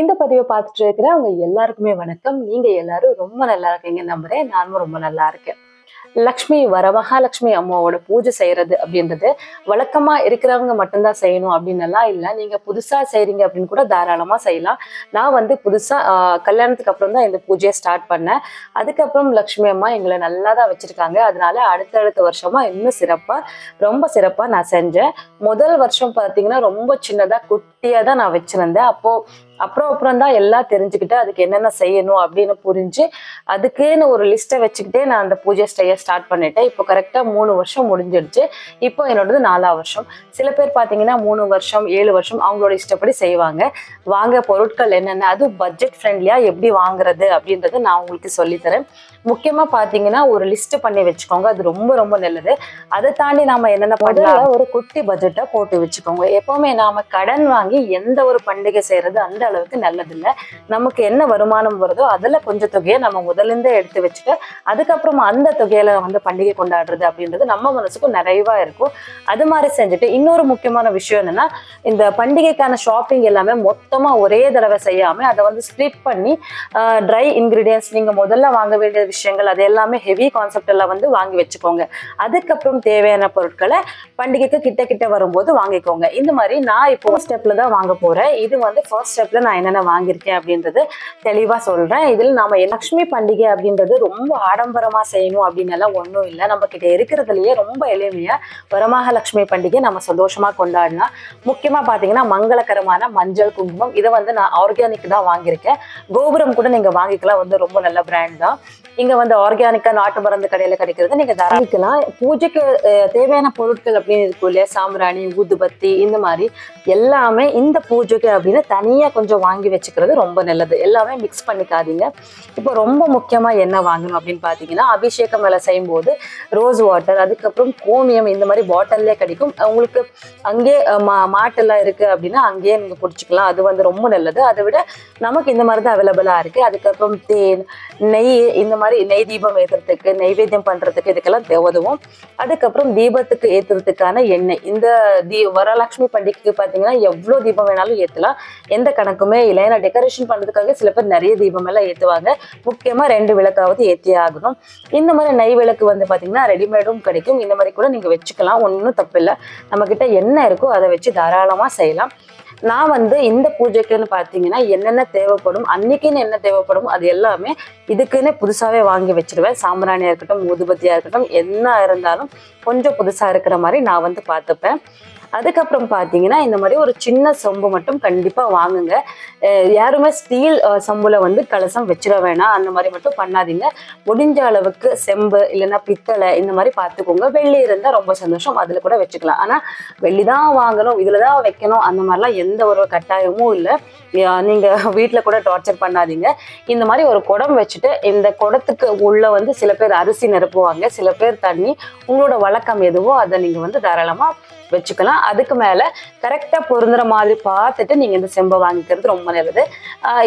இந்த பதிவை பார்த்துட்டு இருக்கிற அவங்க எல்லாருக்குமே வணக்கம். நீங்க எல்லாரும் ரொம்ப நல்லா இருக்கீங்க நம்புறேன். நானும் ரொம்ப நல்லா இருக்கேன். லக்ஷ்மி வரமகாலட்சுமி அம்மாவோட பூஜை செய்யறது அப்படின்றது வழக்கமா இருக்கிறவங்க மட்டும்தான் செய்யணும் அப்படின்னு எல்லாம் இல்லை. நீங்க புதுசா செய்றீங்க அப்படின்னு கூட தாராளமா செய்யலாம். நான் வந்து புதுசா கல்யாணத்துக்கு அப்புறம் தான் இந்த பூஜையை ஸ்டார்ட் பண்ணேன். அதுக்கப்புறம் லக்ஷ்மி அம்மா எங்களை நல்லா தான் வச்சிருக்காங்க. அதனால அடுத்தடுத்த வருஷமா இன்னும் சிறப்பா ரொம்ப சிறப்பா நான் செஞ்சேன். முதல் வருஷம் பார்த்தீங்கன்னா ரொம்ப சின்னதா குட்டியா தான் நான் வச்சிருந்தேன். அப்போ அப்புறம் அப்புறம் தான் எல்லாம் தெரிஞ்சுக்கிட்டு அதுக்கு என்னென்ன செய்யணும் அப்படின்னு புரிஞ்சு அதுக்குன்னு ஒரு லிஸ்ட்டை வச்சுக்கிட்டே நான் அந்த பூஜை ஸ்டைய ஸ்டார்ட் பண்ணிட்டேன். இப்போ கரெக்டாக மூணு வருஷம் முடிஞ்சிடுச்சு. இப்போ என்னோடது நாலாம் வருஷம். சில பேர் பார்த்தீங்கன்னா மூணு வருஷம் ஏழு வருஷம் அவங்களோட இஷ்டப்படி செய்வாங்க. வாங்க பொருட்கள் என்னென்ன அதுவும் பட்ஜெட் ஃப்ரெண்ட்லியாக எப்படி வாங்குறது அப்படின்றத நான் உங்களுக்கு சொல்லித்தரேன். முக்கியமாக பார்த்தீங்கன்னா ஒரு லிஸ்ட் பண்ணி வச்சுக்கோங்க. அது ரொம்ப ரொம்ப நல்லது. அதை தாண்டி நாம என்னென்ன பண்ணலாம்? ஒரு குட்டி பட்ஜெட்டை போட்டு வச்சுக்கோங்க. எப்பவுமே நாம கடன் வாங்கி எந்த ஒரு பண்டிகை செய்யறது அந்த அளவுக்கு நல்லதில்லை. நமக்கு என்ன வருமானம் வருதோ அதில் கொஞ்சம் தொகையை நம்ம முதலிருந்தே எடுத்து வச்சுட்டு அதுக்கப்புறம் அந்த தொகையில வந்து பண்டிகை கொண்டாடுறது அப்படின்றது நம்ம மனசுக்கும் நிறைவா இருக்கும். அது மாதிரி செஞ்சுட்டு இன்னொரு முக்கியமான விஷயம் என்னன்னா இந்த பண்டிகைக்கான ஷாப்பிங் எல்லாமே மொத்தமாக ஒரே தடவை செய்யாமல் அதை வந்து ஸ்ப்ளிட் பண்ணி ட்ரை இன்க்ரீடியன்ஸ் நீங்கள் முதல்ல வாங்க வேண்டிய விஷயங்கள் அது எல்லாமே ஹெவி கான்செப்ட் வந்து வாங்கி வச்சுக்கோங்க. அதுக்கப்புறம் தேவையான பொருட்களை பண்டிகைக்கு கிட்ட கிட்ட வரும்போது வாங்கிக்கோங்க. இந்த மாதிரி நான் இப்போ ஸ்டெப்பில் தான் வாங்க போகிறேன் இது வந்து ஃபர்ஸ்ட் ஸ்டெப் ஸ்டெப்ல நான் என்னென்ன வாங்கியிருக்கேன் அப்படின்றது தெளிவா சொல்றேன். இதில் நாம் லக்ஷ்மி பண்டிகை அப்படின்றது ரொம்ப ஆடம்பரமா செய்யணும் அப்படின்னு எல்லாம் ஒன்றும் இல்லை. நம்ம கிட்ட இருக்கிறதுலயே ரொம்ப எளிமையாக வரமகாலட்சுமி பண்டிகை நம்ம சந்தோஷமா கொண்டாடலாம். முக்கியமா பாத்தீங்கன்னா மங்களகரமான மஞ்சள் குங்குமம். இதை வந்து நான் ஆர்கானிக் தான் வாங்கியிருக்கேன். கோபுரம் கூட நீங்க வாங்கிக்கலாம். வந்து ரொம்ப நல்ல பிராண்ட் தான். இங்க வந்து ஆர்கானிக்கா நாட்டு மருந்து கடையில கிடைக்கிறது. நீங்க தாராளிக்கலாம் பூஜைக்கு தேவையான பொருட்கள் அப்படின்னு இருக்கும் இல்லையா? சாம்பிராணி ஊதுபத்தி இந்த மாதிரி எல்லாமே இந்த பூஜைக்கு அப்படின்னு தனியாக கொஞ்சம் கொஞ்சம் வாங்கி வச்சுக்கிறது ரொம்ப நல்லது. எல்லாமே மிக்ஸ் பண்ணிக்காதீங்க. இப்போ ரொம்ப முக்கியமா என்ன வாங்கணும் அப்படின்னு பாத்தீங்கன்னா அபிஷேகம் வேலை செய்யும்போது ரோஸ் வாட்டர் அதுக்கப்புறம் கோமியம் இந்த மாதிரி பாட்டில்லே கிடைக்கும். உங்களுக்கு அங்கேயே மா மாட்டெல்லாம் இருக்கு அப்படின்னா அங்கேயே நீங்கள் பிடிச்சிக்கலாம் அது வந்து ரொம்ப நல்லது. அதை விட நமக்கு இந்த மாதிரி தான் அவைலபிளா இருக்கு. அதுக்கப்புறம் தேன் நெய் இந்த மாதிரி நெய் தீபம் ஏத்துறதுக்கு நெய்வேத்தியம் பண்றதுக்கு இதுக்கெல்லாம் தே- உதவும். அதுக்கப்புறம் தீபத்துக்கு ஏத்துறதுக்கான எண்ணெய். இந்த தீ வரலட்சுமி பண்டிகைக்கு பாத்தீங்கன்னா எவ்வளவு தீபம் வேணாலும் ஏற்றலாம் எந்த கணக்கு கணக்குமே இல்லை ஏன்னா டெக்கரேஷன் பண்ணுறதுக்காக சில பேர் நிறைய தீபம் எல்லாம் ஏத்துவாங்க. முக்கியமா ரெண்டு விளக்காவது ஏத்தியே ஆகணும். இந்த மாதிரி நெய் விளக்கு வந்து பாத்தீங்கன்னா ரெடிமேடும் கிடைக்கும். இந்த மாதிரி கூட நீங்க வச்சுக்கலாம். ஒன்றும் தப்பில்லை. நம்ம கிட்ட என்ன இருக்கோ அதை வச்சு தாராளமா செய்யலாம். நான் வந்து இந்த பூஜைக்குன்னு பார்த்தீங்கன்னா என்னென்ன தேவைப்படும் அன்னைக்குன்னு என்ன தேவைப்படும் அது எல்லாமே இதுக்குன்னு புதுசாகவே வாங்கி வச்சிருவேன். சாம்பிராணியாக இருக்கட்டும் ஊதுபத்தியாக இருக்கட்டும் என்ன இருந்தாலும் கொஞ்சம் புதுசாக இருக்கிற மாதிரி நான் வந்து பார்த்துப்பேன். அதுக்கப்புறம் பார்த்தீங்கன்னா இந்த மாதிரி ஒரு சின்ன சொம்பு மட்டும் கண்டிப்பாக வாங்குங்க. யாருமே ஸ்டீல் சொம்புல வந்து கலசம் வச்சிட வேணாம். அந்த மாதிரி மட்டும் பண்ணாதீங்க. முடிஞ்ச அளவுக்கு செம்பு இல்லைன்னா பித்தளை இந்த மாதிரி பார்த்துக்கோங்க வெள்ளி இருந்தால் ரொம்ப சந்தோஷம். அதில் கூட வச்சுக்கலாம். ஆனால் வெள்ளி தான் வாங்கணும். இதில் தான் வைக்கணும். அந்த மாதிரிலாம் எந்த ஒரு கட்டாயமும் இல்லை. நீங்கள் வீட்டில் கூட டார்ச்சர் பண்ணாதீங்க. இந்த மாதிரி ஒரு குடம் வச்சுட்டு இந்த குடத்துக்கு உள்ள வந்து சில பேர் அரிசி நிரப்புவாங்க. சில பேர் தண்ணி உங்களோட வழக்கம் எதுவோ அதை நீங்கள் வந்து தாராளமாக வச்சுக்கலாம். அதுக்கு மேலே கரெக்டாக பொருந்துற மாதிரி பார்த்துட்டு நீங்கள் இந்த செம்பை வாங்கிக்கிறது ரொம்ப நல்லது.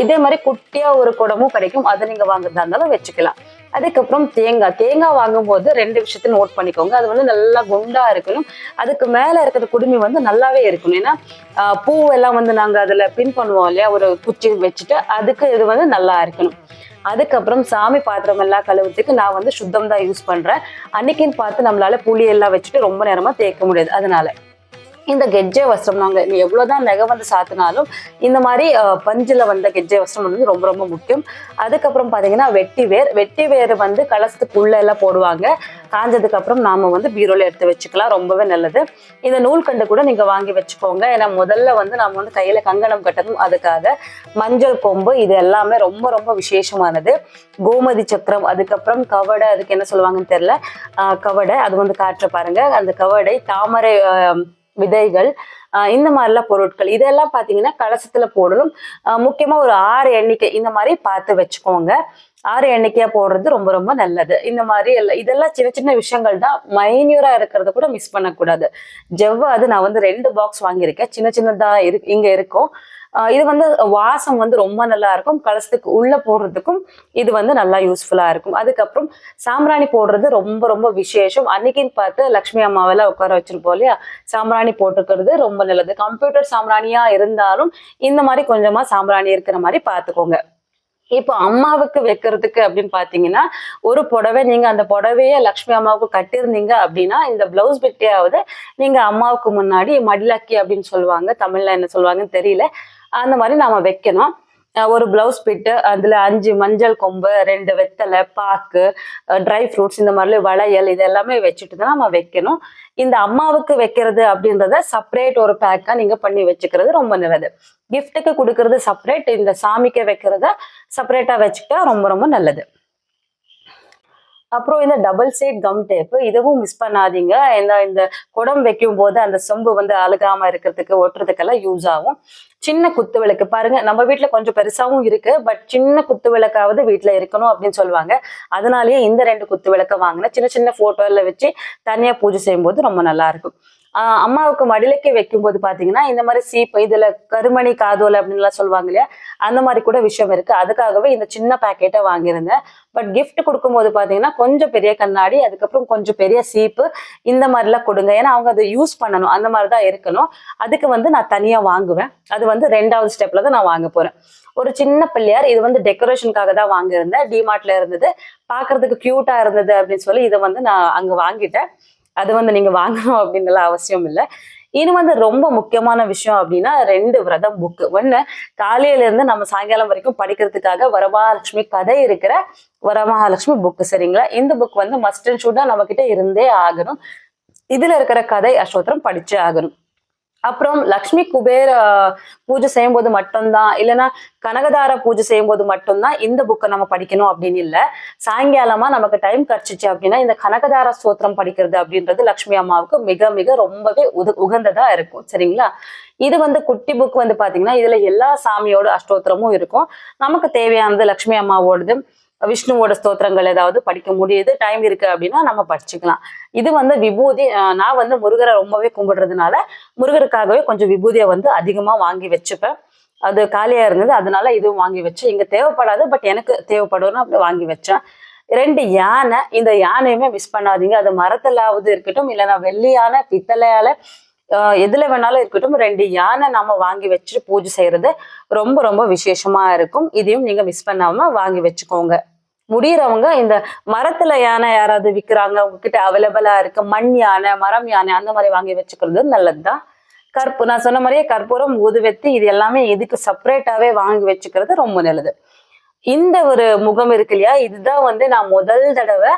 இதே மாதிரி குட்டியாக ஒரு குடமும் கிடைக்கும். அதை நீங்கள் வாங்குறதா இருந்தாலும் வச்சுக்கலாம். அதுக்கப்புறம் தேங்காய். தேங்காய் வாங்கும்போது ரெண்டு விஷயத்தை நோட் பண்ணிக்கோங்க. அது வந்து நல்லா குண்டா இருக்கணும். அதுக்கு மேலே இருக்கிற குடுமி வந்து நல்லாவே இருக்கணும். ஏன்னா ஆஹ் பூ எல்லாம் வந்து நாங்கள் அதில் பின் பண்ணுவோம் இல்லையா? ஒரு குச்சி வச்சுட்டு அதுக்கு இது வந்து நல்லா இருக்கணும். அதுக்கப்புறம் சாமி பாத்திரம் எல்லாம் கழுவுறதுக்கு நான் வந்து சுத்தம் தான் யூஸ் பண்றேன். அன்னைக்குன்னு பார்த்து நம்மளால புளி எல்லாம் வச்சுட்டு ரொம்ப நேரமா தேய்க்க முடியாது. அதனால. இந்த கெஜ்ஜை வஸ்திரம் நாங்கள் நீ எவ்வளோதான் நகை வந்து சாத்தினாலும் இந்த மாதிரி பஞ்சில் வந்த கெஜ்ஜை வஸ்திரம் வந்து ரொம்ப ரொம்ப முக்கியம். அதுக்கப்புறம் பார்த்தீங்கன்னா வெட்டி வேர். வெட்டி வேர் வந்து கலசத்துக்குள்ளே எல்லாம் போடுவாங்க. காஞ்சதுக்கப்புறம் நாம் வந்து பீரோவில் எடுத்து வச்சுக்கலாம். ரொம்பவே நல்லது. இந்த நூல்கண்டு கூட நீங்கள் வாங்கி வச்சுக்கோங்க. ஏன்னா முதல்ல வந்து நாம் வந்து கையில் கங்கணம் கட்டணும். அதுக்காக மஞ்சள் கொம்பு இது எல்லாமே ரொம்ப ரொம்ப விசேஷமானது. கோமதி சக்கரம் அதுக்கப்புறம் கவடை அதுக்கு என்ன சொல்லுவாங்கன்னு தெரில கவடை அது வந்து காற்ற பாருங்க. அந்த கவடை தாமரை விதைகள் இந்த மாதிரிலாம் பொருட்கள். இதெல்லாம் பார்த்தீங்கன்னா கலசத்துல போடணும். முக்கியமாக ஒரு ஆறு எண்ணிக்கை இந்த மாதிரி பார்த்து வச்சுக்கோங்க. ஆறு எண்ணிக்கையா போடுறது ரொம்ப ரொம்ப நல்லது. இந்த மாதிரி எல்லாம் இதெல்லாம் சின்ன சின்ன விஷயங்கள் தான். மைன்யூரா இருக்கிறத கூட மிஸ் பண்ணக்கூடாது. ஜெவ்வாது நான் வந்து ரெண்டு பாக்ஸ் வாங்கியிருக்கேன். சின்ன சின்னதா இரு இங்க இருக்கும். இது வந்து வாசம் வந்து ரொம்ப நல்லா இருக்கும். கலசத்துக்கு உள்ள போடுறதுக்கும் இது வந்து நல்லா யூஸ்ஃபுல்லா இருக்கும். அதுக்கப்புறம் சாம்பிராணி போடுறது ரொம்ப ரொம்ப விசேஷம். அன்னைக்குன்னு பார்த்து லக்ஷ்மி அம்மாவெல்லாம் உட்கார வச்சிருப்போம் இல்லையா? சாம்பிராணி போட்டுக்கிறது ரொம்ப நல்லது. கம்ப்யூட்டர் சாம்பிராணியா இருந்தாலும் இந்த மாதிரி கொஞ்சமா சாம்பிராணி இருக்கிற மாதிரி பார்த்துக்கோங்க. இப்போ அம்மாவுக்கு வைக்கிறதுக்கு அப்படின்னு பாத்தீங்கன்னா ஒரு புடவை நீங்க அந்த புடவைய லக்ஷ்மி அம்மாவுக்கு கட்டியிருந்தீங்க அப்படின்னா இந்த பிளவுஸ் பிட்டையாவது நீங்க அம்மாவுக்கு முன்னாடி மடிலக்கி அப்படின்னு சொல்லுவாங்க. தமிழ்ல என்ன சொல்லுவாங்கன்னு தெரியல. அந்த மாதிரி நாம வைக்கணும். ஒரு பிளவுஸ் பிட்டு அதுல அஞ்சு மஞ்சள் கொம்பு ரெண்டு வெத்தலை பாக்கு ட்ரை ஃப்ரூட்ஸ் இந்த மாதிரி வளையல் இது எல்லாமே வச்சுட்டு தான் நம்ம வைக்கணும். இந்த அம்மாவுக்கு வைக்கிறது அப்படின்றத செப்பரேட் ஒரு பேக்கா நீங்க பண்ணி வச்சுக்கிறது ரொம்ப நல்லது. கிஃப்ட்டுக்கு கொடுக்கறது செப்பரேட் இந்த சாமிக்கு வைக்கிறத செப்பரேட்டா வச்சுக்கிட்டா ரொம்ப ரொம்ப நல்லது. அப்புறம் இந்த டபுள் சைட் கம் டேப்பு இதுவும் மிஸ் பண்ணாதீங்க. இந்த இந்த குடம் வைக்கும் போது அந்த சொம்பு வந்து அழுகாம இருக்கிறதுக்கு ஒட்டுறதுக்கெல்லாம் யூஸ் ஆகும். சின்ன குத்து விளக்கு. பாருங்க நம்ம வீட்ல கொஞ்சம் பெருசாவும் இருக்கு பட் சின்ன குத்து விளக்காவது வீட்டுல இருக்கணும் அப்படின்னு சொல்லுவாங்க. அதனாலயே இந்த ரெண்டு குத்து விளக்க வாங்கினேன் சின்ன சின்ன போட்டோல வச்சு தனியா பூஜை செய்யும்போது ரொம்ப நல்லா இருக்கும். அம்மாவுக்கு மடிலைக்கு வைக்கும்போது பாத்தீங்கன்னா இந்த மாதிரி சீப்பு இதுல கருமணி காதோல் அப்படின்லாம் சொல்லுவாங்க இல்லையா? அந்த மாதிரி கூட விஷயம் இருக்கு. அதுக்காகவே இந்த சின்ன பேக்கெட்டை வாங்கியிருந்தேன். பட் gift கொடுக்கும்போது பாத்தீங்கன்னா கொஞ்சம் பெரிய கண்ணாடி அதுக்கப்புறம் கொஞ்சம் பெரிய சீப்பு இந்த மாதிரிலாம் கொடுங்க. ஏன்னா அவங்க அதை யூஸ் பண்ணணும். அந்த மாதிரி தான் இருக்கணும். அதுக்கு வந்து நான் தனியா வாங்குவேன். அது வந்து ரெண்டாவது ஸ்டெப்ல தான் நான் வாங்க போறேன். ஒரு சின்ன பிள்ளையார் இது வந்து டெக்கரேஷனுக்காக தான் வாங்கியிருந்தேன். டிமார்ட்ல இருந்தது. பார்க்கறதுக்கு கியூட்டா இருந்தது அப்படின்னு சொல்லி இதை வந்து நான் அங்க வாங்கிட்டேன். அது வந்து நீங்க வாங்கணும் அப்படின்னு அவசியம் இல்லை. இது வந்து ரொம்ப முக்கியமான விஷயம் அப்படின்னா ரெண்டு விரதம் புக்கு ஒண்ணு காலையில இருந்து நம்ம சாயங்காலம் வரைக்கும் படிக்கிறதுக்காக வரமகாலட்சுமி கதை இருக்கிற வரமகாலட்சுமி புக்கு சரிங்களா? இந்த புக் வந்து மஸ்ட் அண்ட் ஷூட்டா நம்ம கிட்ட இருந்தே ஆகணும். இதுல இருக்கிற கதை அஷ்டோத்திரம் படிச்சே ஆகணும். அப்புறம் லக்ஷ்மி குபேர பூஜை செய்யும்போது மட்டும்தான் இல்லைன்னா கனகதார பூஜை செய்யும்போது மட்டும்தான் இந்த புக்கை நம்ம படிக்கணும் அப்படின்னு இல்லை. சாயங்காலமா நமக்கு டைம் கிடைச்சிச்சு அப்படின்னா இந்த கனகதார ஸ்தோத்திரம் படிக்கிறது அப்படின்றது லக்ஷ்மி அம்மாவுக்கு மிக மிக ரொம்பவே உது உகந்ததா இருக்கும். சரிங்களா? இது வந்து குட்டி புக் வந்து பாத்தீங்கன்னா இதுல எல்லா சாமியோட அஷ்டோத்திரமும் இருக்கும். நமக்கு தேவையானது லக்ஷ்மி அம்மாவோடது. விஷ்ணுவோட ஸ்தோத்திரங்கள் ஏதாவது படிக்க முடியுது டைம் இருக்கு அப்படின்னா நம்ம படிச்சுக்கலாம். இது வந்து விபூதி நான் வந்து முருகரை ரொம்பவே கும்பிடுறதுனால முருகருக்காகவே கொஞ்சம் விபூதியை வந்து அதிகமாக வாங்கி வச்சுப்பேன். அது காலியா இருந்தது அதனால இதுவும் வாங்கி வச்சேன். இங்க தேவைப்படாது பட் எனக்கு தேவைப்படும்னு அப்படி வாங்கி வச்சேன். ரெண்டு யானை இந்த யானையுமே மிஸ் பண்ணாதீங்க. அது மரத்திலாவது இருக்கட்டும் இல்லைன்னா வெள்ளியான பித்தளையால எதுல வேணாலும் இருக்கட்டும் ரெண்டு யானை நாம வாங்கி வச்சுட்டு பூஜை செய்யறது ரொம்ப ரொம்ப விசேஷமா இருக்கும். இதையும் நீங்க மிஸ் பண்ணாம வாங்கி வச்சுக்கோங்க. முடியறவங்க இந்த மரத்துல யானை யாராவது விற்கிறாங்க உங்ககிட்ட அவைலபிளா இருக்கு மண் யானை மரம் யானை அந்த மாதிரி வாங்கி வச்சுக்கிறது நல்லதுதான் கற்பு நான் சொன்ன மாதிரியே கற்பூரம் ஊதுவத்தி இது எல்லாமே இதுக்கு செப்பரேட்டாவே வாங்கி வச்சுக்கிறது ரொம்ப நல்லது. இந்த ஒரு முகம் இருக்கு இல்லையா இதுதான் வந்து நான் முதல் தடவை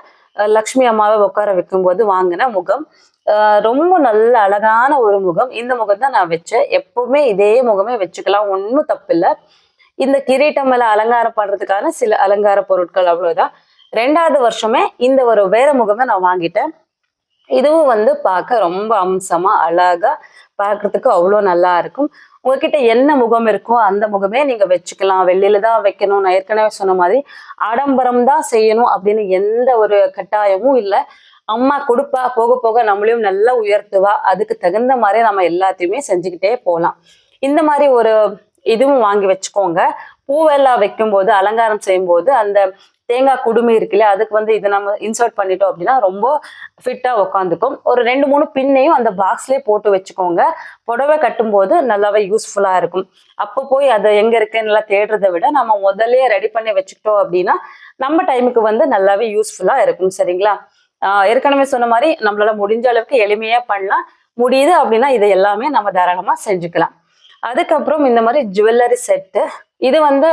லக்ஷ்மி அம்மாவை உட்கார வைக்கும் போது வாங்கின முகம். ரொம்ப நல்ல அழகான ஒரு முகம். இந்த முகம் தான் நான் வச்சேன் எப்பவுமே இதே முகமே வச்சுக்கலாம். ஒன்றும் தப்பில்லை. இந்த கிரீட்டம் மேல அலங்காரம் பண்றதுக்கான சில அலங்கார பொருட்கள் அவ்வளவுதான். ரெண்டாவது வருஷமே இந்த ஒரு வேற முகமே நான் வாங்கிட்டேன். இதுவும் வந்து பார்க்க ரொம்ப அம்சமா அழகா பார்க்கறதுக்கு அவ்வளோ நல்லா இருக்கும். உங்ககிட்ட என்ன முகம் இருக்கோ அந்த முகமே நீங்க வச்சுக்கலாம். வெளியில தான் வைக்கணும். நான் ஏற்கனவே சொன்ன மாதிரி ஆடம்பரம் தான் செய்யணும் அப்படின்னு எந்த ஒரு கட்டாயமும் இல்லை. அம்மா கொடுப்பா போக போக நம்மளையும் நல்லா உயர்த்துவா. அதுக்கு தகுந்த மாதிரி நம்ம எல்லாத்தையுமே செஞ்சுக்கிட்டே போகலாம் இந்த மாதிரி ஒரு இதுவும் வாங்கி வச்சுக்கோங்க. பூவெல்லாம் வைக்கும்போது அலங்காரம் செய்யும்போது அந்த தேங்காய் குடுமி இருக்குல்ல அதுக்கு வந்து இதை நம்ம இன்சர்ட் பண்ணிட்டோம் அப்படின்னா ரொம்ப ஃபிட்டா உட்காந்துக்கும் ஒரு ரெண்டு மூணு பின்னையும் அந்த பாக்ஸ்லயே போட்டு வச்சுக்கோங்க. புடவை கட்டும்போது நல்லாவே யூஸ்ஃபுல்லா இருக்கும். அப்போ போய் அதை எங்க இருக்குன்னு எல்லாம் தேடுறதை விட நம்ம முதல்ல ரெடி பண்ணி வச்சுக்கிட்டோம் அப்படின்னா நம்ம டைமுக்கு வந்து நல்லாவே யூஸ்ஃபுல்லா இருக்கும். சரிங்களா? ஏற்கனவே சொன்ன மாதிரி நம்மளால முடிஞ்ச அளவுக்கு எளிமையா பண்ணலாம். முடியுது அப்படின்னா இதை எல்லாமே நம்ம தாராளமா செஞ்சுக்கலாம். அதுக்கப்புறம் இந்த மாதிரி ஜுவல்லரி செட்டு இது வந்து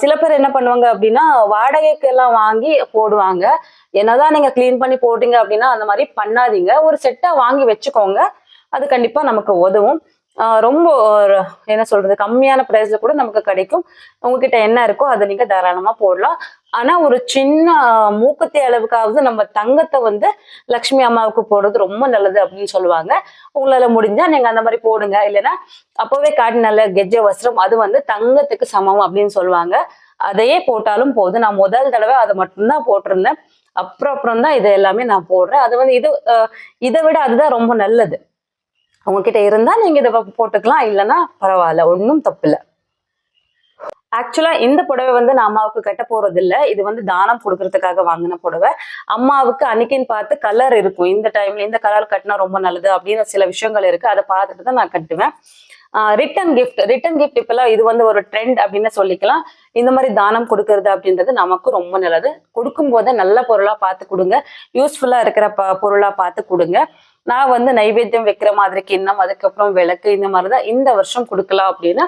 சில பேர் என்ன பண்ணுவாங்க அப்படின்னா வாடகைக்கு எல்லாம் வாங்கி போடுவாங்க. என்னதான் நீங்க கிளீன் பண்ணி போட்டீங்க அப்படின்னா அந்த மாதிரி பண்ணாதீங்க. ஒரு செட்டா வாங்கி வச்சுக்கோங்க. அது கண்டிப்பா நமக்கு உதவும். ரொம்ப ஒரு என்ன சொல்றது கம்மியான பிரைஸ்ல கூட நமக்கு கிடைக்கும். உங்ககிட்ட என்ன இருக்கோ அதை நீங்க தாராளமா போடலாம். ஆனா ஒரு சின்ன மூக்கத்தை மூக்குத்தி அளவுக்காவது நம்ம தங்கத்தை வந்து லக்ஷ்மி அம்மாவுக்கு போடுறது ரொம்ப நல்லது அப்படின்னு சொல்லுவாங்க. உங்களால முடிஞ்சா நீங்க அந்த மாதிரி போடுங்க. இல்லைன்னா அப்பவே காட்டினால கெஜ்ஜ வஸ்திரம் அது வந்து தங்கத்துக்கு சமம் அப்படின்னு சொல்லுவாங்க. அதையே போட்டாலும் போதும். நான் முதல் தடவை அதை மட்டும்தான் போட்டிருந்தேன். அப்புறம் அப்புறம் தான் இது எல்லாமே நான் போடுறேன். அது வந்து இது இதை விட அதுதான் ரொம்ப நல்லது. உங்ககிட்ட இருந்தா நீங்க இதை போட்டுக்கலாம் இல்லைன்னா பரவாயில்ல ஒன்றும் தப்பு இல்லை ஆக்சுவலா இந்த புடவை வந்து நான் அம்மாவுக்கு கட்ட போறது இல்ல இது வந்து தானம் கொடுக்கறதுக்காக வாங்கின புடவை. அம்மாவுக்கு அன்னைக்குன்னு பார்த்து கலர் இருக்கும். இந்த டைம்ல இந்த கலர் கட்டினா ரொம்ப நல்லது அப்படின்னு சில விஷயங்கள் இருக்கு. அதை பார்த்துட்டு தான் நான் கட்டுவேன். ரிட்டன் கிஃப்ட் ரிட்டன் கிஃப்ட் இப்பெல்லாம் இது வந்து ஒரு ட்ரெண்ட் அப்படின்னு சொல்லிக்கலாம். இந்த மாதிரி தானம் கொடுக்கறது அப்படின்றது நமக்கு ரொம்ப நல்லது. கொடுக்கும் போதே நல்ல பொருளா பார்த்து கொடுங்க. யூஸ்ஃபுல்லா இருக்கிற ப பொருளா பார்த்து கொடுங்க. நான் வந்து நைவேத்தியம் வைக்கிற மாதிரி கிண்ணம் அதுக்கப்புறம் விளக்கு இந்த மாதிரி தான் இந்த வருஷம் கொடுக்கலாம் அப்படின்னு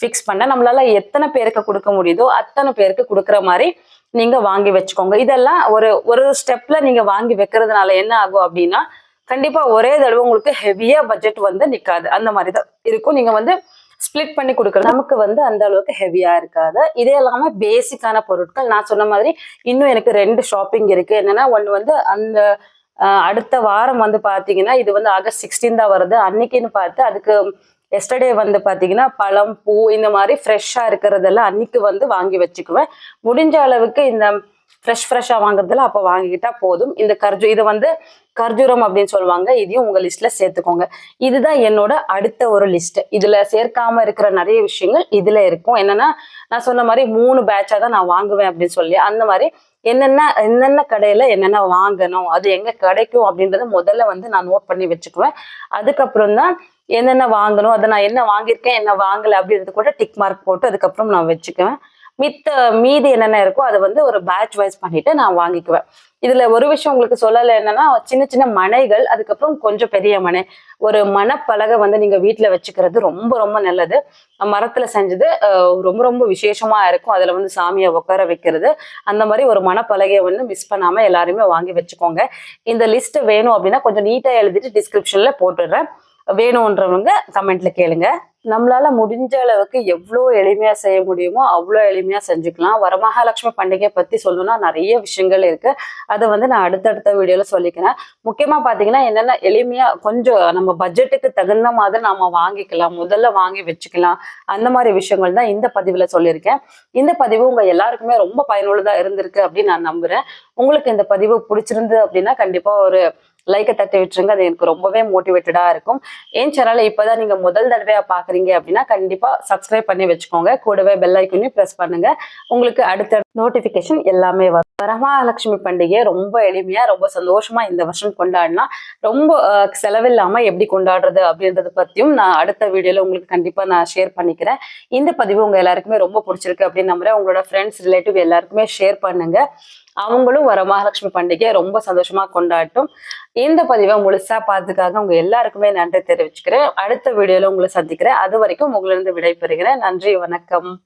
ஃபிக்ஸ் பண்ணேன் நம்மளால எத்தனை பேருக்கு கொடுக்க முடியுதோ அத்தனை பேருக்கு கொடுக்குற மாதிரி நீங்க வாங்கி வச்சுக்கோங்க. இதெல்லாம் ஒரு ஒரு ஸ்டெப்ல நீங்க வாங்கி வைக்கிறதுனால என்ன ஆகும் அப்படின்னா கண்டிப்பா ஒரே தடவை உங்களுக்கு ஹெவியா பட்ஜெட் வந்து நிக்காது. அந்த மாதிரி தான் இருக்கும். நீங்க வந்து ஸ்ப்ளிட் பண்ணி கொடுக்குறது நமக்கு வந்து அந்த அளவுக்கு ஹெவியா இருக்காது. இதே இல்லாம பேசிக்கான பொருட்கள் நான் சொன்ன மாதிரி இன்னும் எனக்கு ரெண்டு ஷாப்பிங் இருக்கு. என்னன்னா ஒன்று வந்து அந்த அடுத்த வாரம் வந்து பார்த்தீங்கன்னா இது வந்து ஆகஸ்ட் சிக்ஸ்டீன் தான் வருது. அன்னைக்குன்னு பார்த்து அதுக்கு எஸ்டர்டே வந்து பார்த்தீங்கன்னா பழம் பூ இந்த மாதிரி ஃப்ரெஷ்ஷாக இருக்கிறதெல்லாம் அன்னைக்கு வந்து வாங்கி வச்சுக்குவேன். முடிஞ்ச அளவுக்கு இந்த ஃப்ரெஷ் ஃப்ரெஷ்ஷாக வாங்குறதுல அப்போ வாங்கிக்கிட்டா போதும். இந்த கர்ஜூ இதை வந்து கர்ஜூரம் அப்படின்னு சொல்லுவாங்க. இதையும் உங்கள் லிஸ்ட்டில் சேர்த்துக்கோங்க. இதுதான் என்னோட அடுத்த ஒரு லிஸ்ட் இதில் சேர்க்காம இருக்கிற நிறைய விஷயங்கள் இதில் இருக்கும். என்னன்னா நான் சொன்ன மாதிரி மூணு பேட்சாக தான் நான் வாங்குவேன் அப்படின்னு சொல்லி அந்த மாதிரி என்னென்ன என்னென்ன கடையில என்னென்ன வாங்கணும் அது எங்க கிடைக்கும் அப்படின்றத முதல்ல வந்து நான் நோட் பண்ணி வச்சுக்குவேன். அதுக்கப்புறம் தான் என்னென்ன வாங்கணும் அதை நான் என்ன வாங்கியிருக்கேன் என்ன வாங்கலை அப்படின்றது கூட டிக் மார்க் போட்டு அதுக்கப்புறம் நான் வச்சுக்குவேன். மித்த மீதி என்னென்ன இருக்கோ அதை வந்து ஒரு பேட்ச் வைஸ் பண்ணிட்டு நான் வாங்கிக்குவேன். இதுல ஒரு விஷயம் உங்களுக்கு சொல்லலை என்னன்னா சின்ன சின்ன மனைகள் அதுக்கப்புறம் கொஞ்சம் பெரிய மனை. ஒரு மணப்பலகை வந்து நீங்க வீட்டுல வச்சுக்கிறது ரொம்ப ரொம்ப நல்லது. மரத்துல செஞ்சது ரொம்ப ரொம்ப விசேஷமா இருக்கும். அதுல வந்து சாமியை உட்கார வைக்கிறது. அந்த மாதிரி ஒரு மணப்பலகையை வந்து மிஸ் பண்ணாம எல்லாருமே வாங்கி வச்சுக்கோங்க. இந்த லிஸ்ட் வேணும் அப்படின்னா கொஞ்சம் நீட்டா எழுதிட்டு டிஸ்கிரிப்ஷன்ல போட்டுடுறேன். வேணுன்றவங்க கமெண்ட்ல கேளுங்க. நம்மளால முடிஞ்ச அளவுக்கு எவ்வளோ எளிமையா செய்ய முடியுமோ அவ்வளோ எளிமையா செஞ்சுக்கலாம். வரமகாலட்சுமி பண்டிகை பத்தி சொல்லணும்னா நிறைய விஷயங்கள் இருக்கு. அதை வந்து நான் அடுத்தடுத்த வீடியோல சொல்லிக்கிறேன். முக்கியமா பாத்தீங்கன்னா என்னென்ன எளிமையா கொஞ்சம் நம்ம பட்ஜெட்டுக்கு தகுந்த மாதிரி நாம வாங்கிக்கலாம். முதல்ல வாங்கி வச்சுக்கலாம். அந்த மாதிரி விஷயங்கள் தான் இந்த பதிவுல சொல்லியிருக்கேன். இந்த பதிவு உங்க எல்லாருக்குமே ரொம்ப பயனுள்ளதா இருந்திருக்கு அப்படின்னு நான் நம்புறேன். உங்களுக்கு இந்த பதிவு பிடிச்சிருந்து அப்படின்னா கண்டிப்பா ஒரு லைக்கை தட்டி விட்டுருங்க. அது எனக்கு ரொம்பவே மோட்டிவேட்டடாக இருக்கும். என் சேனலை இப்போதான் நீங்கள் முதல் தடவையாக பார்க்குறீங்க அப்படின்னா கண்டிப்பாக சப்ஸ்கிரைப் பண்ணி வச்சுக்கோங்க. கூடவே பெல் ஐக்கனையும் ப்ரெஸ் பண்ணுங்க. உங்களுக்கு அடுத்த நோட்டிஃபிகேஷன் எல்லாமே வரும். வரமகாலட்சுமி பண்டிகையை ரொம்ப எளிமையாக ரொம்ப சந்தோஷமாக இந்த வருஷம் கொண்டாடினா ரொம்ப செலவில்லாமல் செலவில்லாம எப்படி கொண்டாடுறது அப்படின்றத பற்றியும் நான் அடுத்த வீடியோவில் உங்களுக்கு கண்டிப்பாக நான் ஷேர் பண்ணிக்கிறேன். இந்த பதிவு உங்கள் எல்லாருக்குமே ரொம்ப பிடிச்சிருக்கு அப்படின்னு நம்புறேன். உங்களோட ஃப்ரெண்ட்ஸ் ரிலேட்டிவ் எல்லாருக்குமே ஷேர் பண்ணுங்க. அவங்களும் வர மகாலட்சுமி பண்டிகையை ரொம்ப சந்தோஷமா கொண்டாட்டும் இந்த பதிவை முழுசா பார்த்துக்காக உங்க எல்லாருக்குமே நன்றி தெரிவிச்சுக்கிறேன். அடுத்த வீடியோல உங்களை சந்திக்கிறேன். அது வரைக்கும் உங்களிருந்து விடைபெறுகிறேன். நன்றி வணக்கம்.